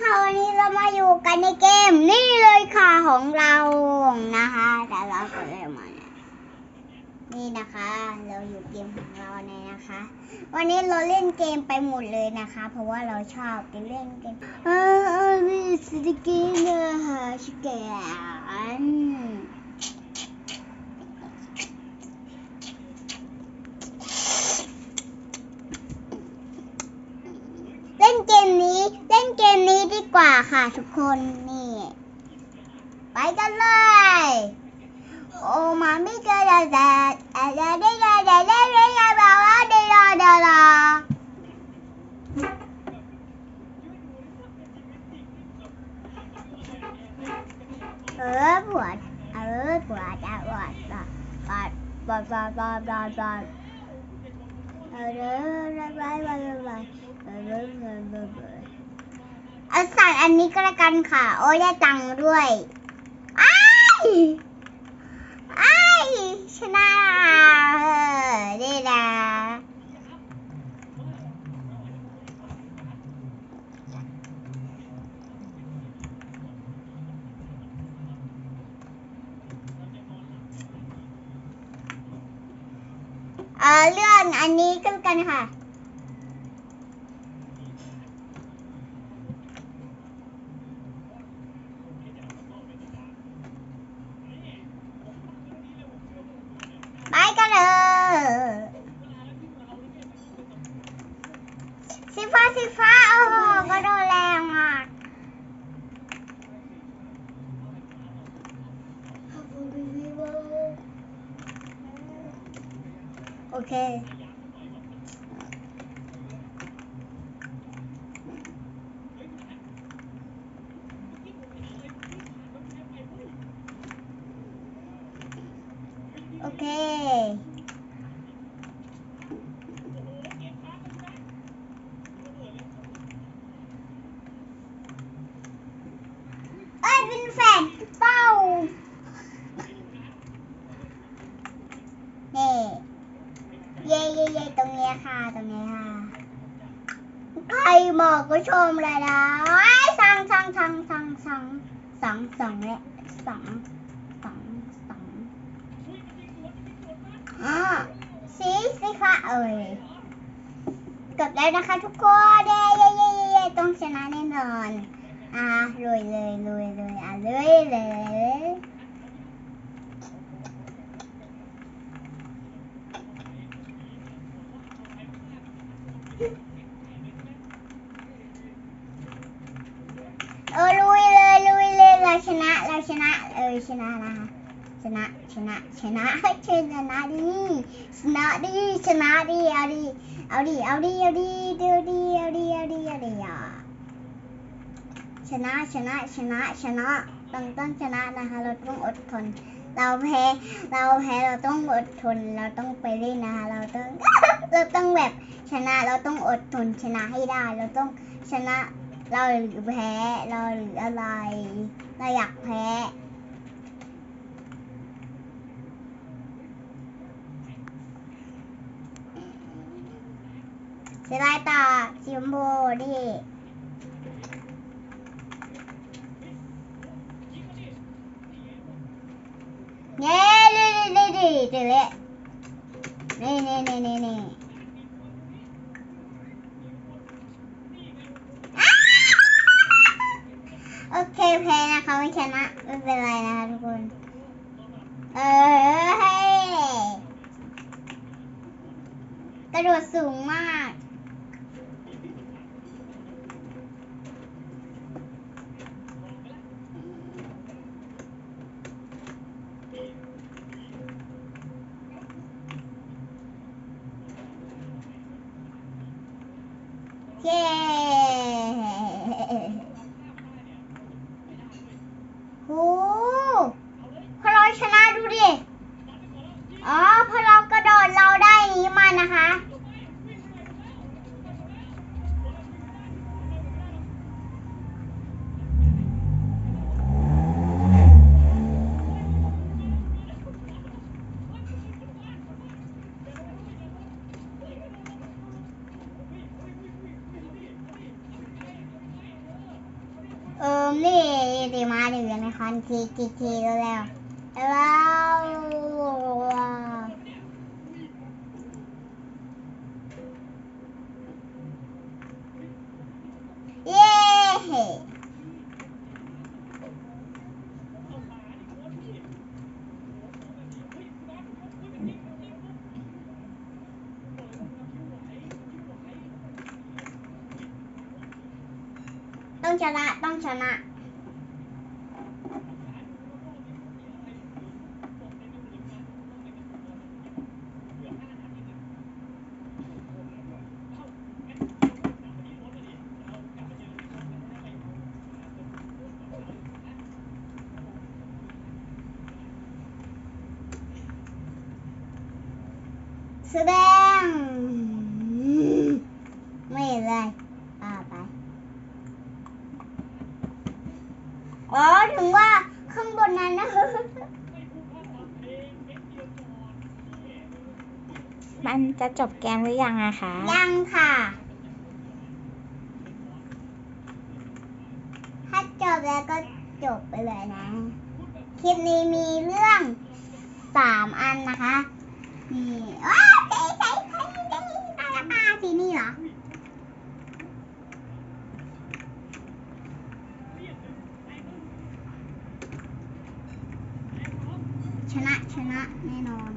ค่ะวันนี้เรามาอยู่กันในเกมนี่เลยค่ะของเรานะคะแต่เราก็เล่นมาเนี่ยนี่นะคะ เราอยู่เกมของเราเนี่ยนะคะ วันนี้เราเล่นเกมไปหมดเลยนะคะ เพราะว่าเราชอบไปเล่นเกมเออเออมีสติกเกอร์นะคะชิคแกนเล่นเกมนี้เล่นเกมนี้ดี กว่าค่ะทุกคนนี่ ไปกันเลยโอ้มาไม่เจอแดดแดดแดดแดดแดดแดดแดดแดดแดดแดดบอกว่าเดดาเดดาเออปวดเออปวดอะปวดปวดปวดปวดปวดปวดปวดปวดเออเออไปไปไปไปเออเออเออ เออเออเอาสั่งอันนี้ก็แล้วกันค่ะ โอ้ยได้ตังค์ด้วยไอ้ไอ้ชนะเออนี่นะเออเรื่องอันนี้ก็แล้วกันค่ะ ไปกันเลยสี ฟ้าสีฟ้าโอ้โหก็โดนแรงอะโอเคโอเค แฟนเป้าเนี่เย่เย่เย่ตรงเนี้ยค่ะ ตรงเนี้ยค่ะ ใครบอกก็ชมเลยนะไอ้ยสั่งสั่งสั่งสั่งสั่งสั่งสั่งเนี่ยสั่งสั่งสั่งอ่าสีสีฟ้าเอ้ยเกดแล้วนะคะทุกคนเย้เย้เย้เย้เย้ต้องชนะแน่นอน อะรวยเลยรวยเลยอะรวยเลยเออลุยเลยลุยเลยเราชนะเราชนะเออชนะนะคะชนะชนะชนะชนะดีชนะดีชนะดีเอาดีเอาดีเอาดีเอาดีเอาดีเอาดีเอาดีเอาดีอะ ชนะชนะชนะชนะต้องต้องชนะนะคะ เราต้องอดทน เราแพ้เราแพ้เราต้องอดทน เราต้องไปเล่นนะคะ เราต้องเราต้องแบบชนะเราต้องอดทนชนะให้ได้ เราต้องชนะเราหรือแพ้เราหรืออะไร เราอยากแพ้เสียดายตาสีชมพูดิ เย้ดิ ดิดิดิดิเลยนี่นี่นี่นี่นี่โอเคแพ้นะคะไม่ชนะไม่เป็นไรนะคะทุกคน เออเฮ้กระโดดสูงมาก Yeah. เออนี่ดีมาดีอยู่ในคอนทีทีทีแล้วแล้วเย้ ต้องชนะต้องชนะแสดงไม่เห็นเลยอ่าไป อ๋อถึงว่าข้างบนนั้นนะมันจะจบเกมหรือยังอะคะ ยังค่ะ ถ้าจบแล้วก็จบไปเลยนะ คลิปนี้มีเรื่องสามอันนะคะ นี่ว้าใส่ใส่ใส่ใส่ตาตาสีนี่เหรอ นะชนะแน่นอน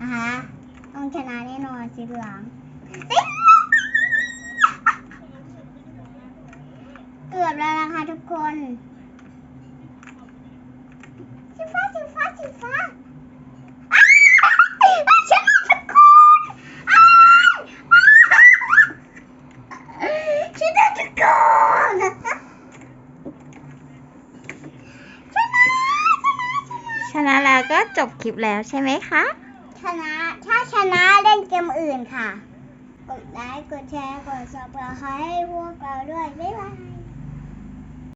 นะคะต้องชนะแน่นอนสีเหลืองสีเหลืองเกือบแล้วนะคะทุกคนสีฟ้าสีฟ้าสีฟ้าอ้าวชนะทุกคนอ้าวชนะทุกคนชนะชนะ ชนะแล้วก็จบคลิปแล้วใช่ไหมคะ ชนะถ้าชนะเล่นเกมอื่นค่ะ กดไลค์กดแชร์กดซับสไครต์ให้พวกเราด้วย บ๊ายบาย